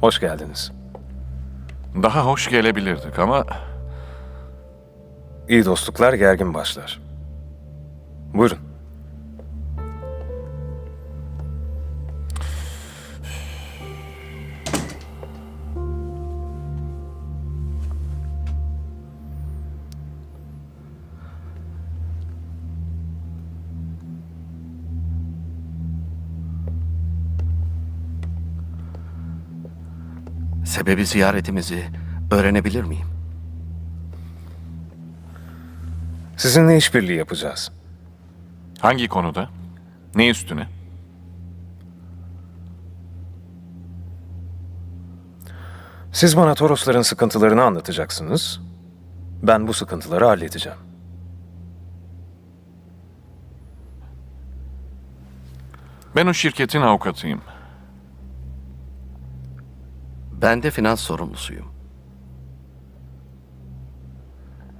Hoş geldiniz. Daha hoş gelebilirdik ama İyi dostluklar gergin başlar. Buyurun. Sebebi ziyaretimizi öğrenebilir miyim? Sizinle işbirliği yapacağız. hangi konuda? Ne üstüne? Siz bana Torosların sıkıntılarını anlatacaksınız. Ben bu sıkıntıları halledeceğim. Ben o şirketin avukatıyım. Ben de finans sorumlusuyum.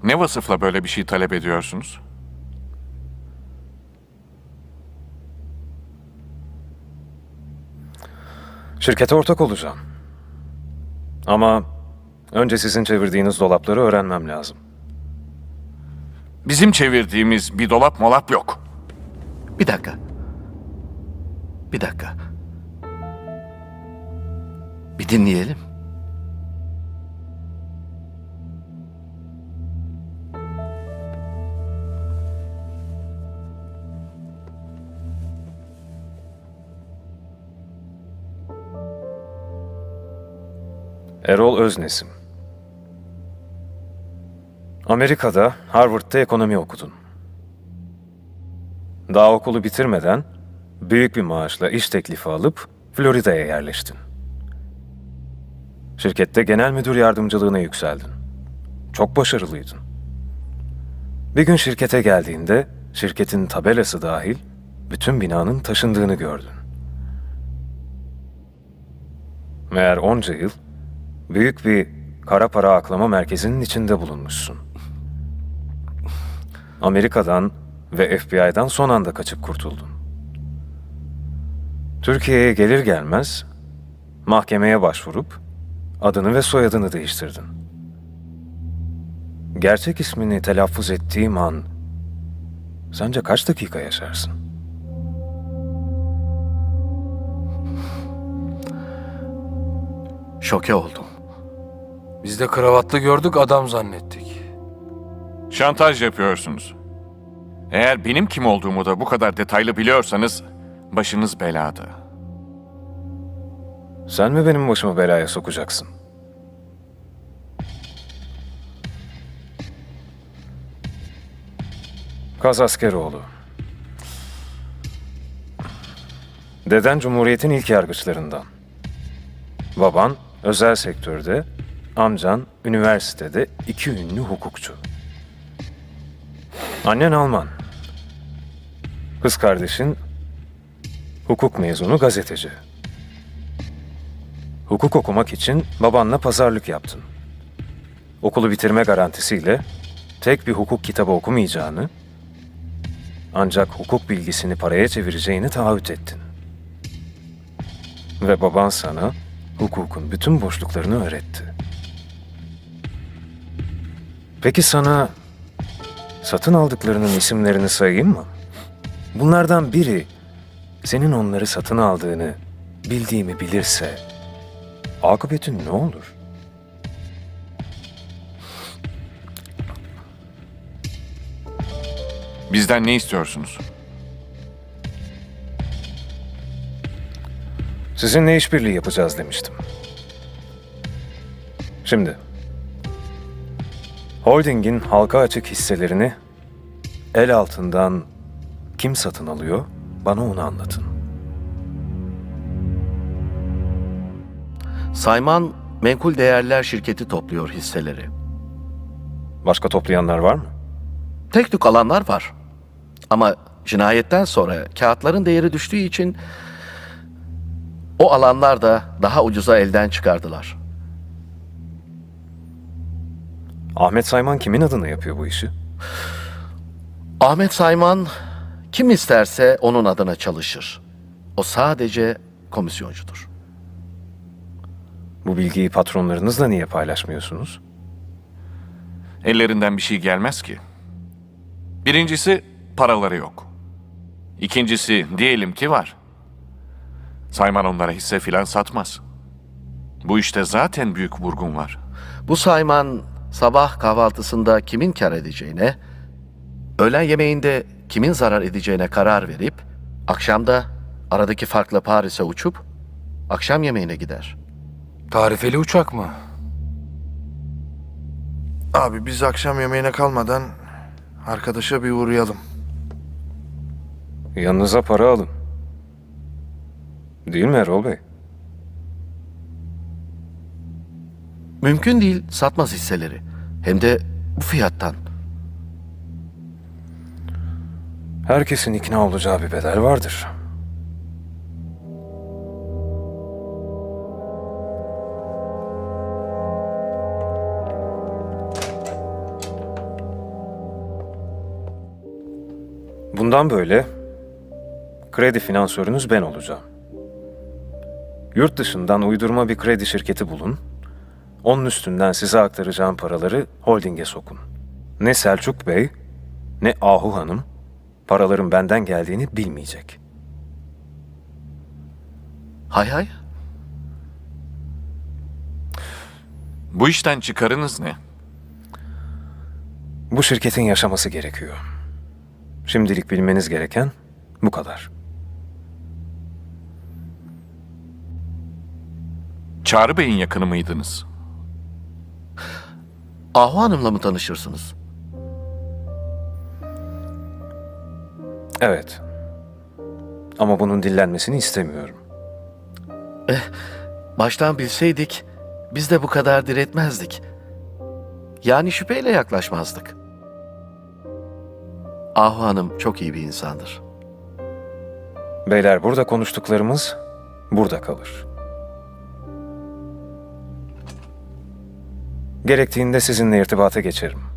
Ne vasıfla böyle bir şey talep ediyorsunuz? Şirkete ortak olacağım. Ama önce sizin çevirdiğiniz dolapları öğrenmem lazım. Bizim çevirdiğimiz bir dolap molap yok. Bir dakika. Bir dakika. Bir dinleyelim. Erol Öznesim. Amerika'da Harvard'da ekonomi okudun. Daha okulu bitirmeden büyük bir maaşla iş teklifi alıp Florida'ya yerleştin. Şirkette genel müdür yardımcılığına yükseldin. Çok başarılıydın. Bir gün şirkete geldiğinde şirketin tabelası dahil bütün binanın taşındığını gördün. Meğer onca yıl büyük bir kara para aklama merkezinin içinde bulunmuşsun. Amerika'dan ve FBI'dan son anda kaçıp kurtuldun. Türkiye'ye gelir gelmez mahkemeye başvurup adını ve soyadını değiştirdin. Gerçek ismini telaffuz ettiğim an sence kaç dakika yaşarsın? Şoke oldum. Biz de kravatlı gördük adam zannettik. Şantaj yapıyorsunuz. Eğer benim kim olduğumu da bu kadar detaylı biliyorsanız başınız belada. Sen mi benim başımı belaya sokacaksın? Kaz Askeroğlu. Deden Cumhuriyet'in ilk yargıçlarından. Baban özel sektörde, amcan üniversitede iki ünlü hukukçu. Annen Alman. Kız kardeşin hukuk mezunu gazeteci. Hukuk okumak için babanla pazarlık yaptın. Okulu bitirme garantisiyle tek bir hukuk kitabı okumayacağını, ancak hukuk bilgisini paraya çevireceğini taahhüt ettin. Ve baban sana hukukun bütün boşluklarını öğretti. Peki sana satın aldıklarının isimlerini sayayım mı? Bunlardan biri senin onları satın aldığını bildiğimi bilirse akıbetin ne olur? Bizden ne istiyorsunuz? Sizinle işbirliği yapacağız demiştim. Şimdi, holdingin halka açık hisselerini el altından kim satın alıyor bana onu anlatın. Sayman Menkul Değerler Şirketi topluyor hisseleri. Başka toplayanlar var mı? Tek tük alanlar var. Ama cinayetten sonra kağıtların değeri düştüğü için o alanlar da daha ucuza elden çıkardılar. Ahmet Sayman kimin adına yapıyor bu işi? Ahmet Sayman kim isterse onun adına çalışır. O sadece komisyoncudur. Bu bilgiyi patronlarınızla niye paylaşmıyorsunuz? Ellerinden bir şey gelmez ki. Birincisi paraları yok. İkincisi diyelim ki var. Sayman onlara hisse filan satmaz. Bu işte zaten büyük vurgun var. Bu sayman sabah kahvaltısında kimin kar edeceğine, öğlen yemeğinde kimin zarar edeceğine karar verip, akşamda aradaki farkla Paris'e uçup akşam yemeğine gider. Tarifeli uçak mı? Abi biz akşam yemeğine kalmadan arkadaşa bir uğrayalım. Yanınıza para alın. Değil mi Erol Bey? Mümkün değil satmaz hisseleri. Hem de bu fiyattan. Herkesin ikna olacağı bir bedel vardır. Bundan böyle kredi finansörünüz ben olacağım. Yurt dışından uydurma bir kredi şirketi bulun. Onun üstünden size aktaracağım paraları holdinge sokun. Ne Selçuk Bey ne Ahu Hanım paraların benden geldiğini bilmeyecek. Hay hay. Bu işten çıkarınız ne? Bu şirketin yaşaması gerekiyor. Şimdilik bilmeniz gereken bu kadar. Çağrı Bey'in yakını mıydınız? Ahu Hanım'la mı tanışırsınız? Evet. Ama bunun dillenmesini istemiyorum. Baştan bilseydik biz de bu kadar diretmezdik. Yani şüpheyle yaklaşmazdık. Ahu Hanım çok iyi bir insandır. Beyler burada konuştuklarımız burada kalır. Gerektiğinde sizinle irtibata geçerim.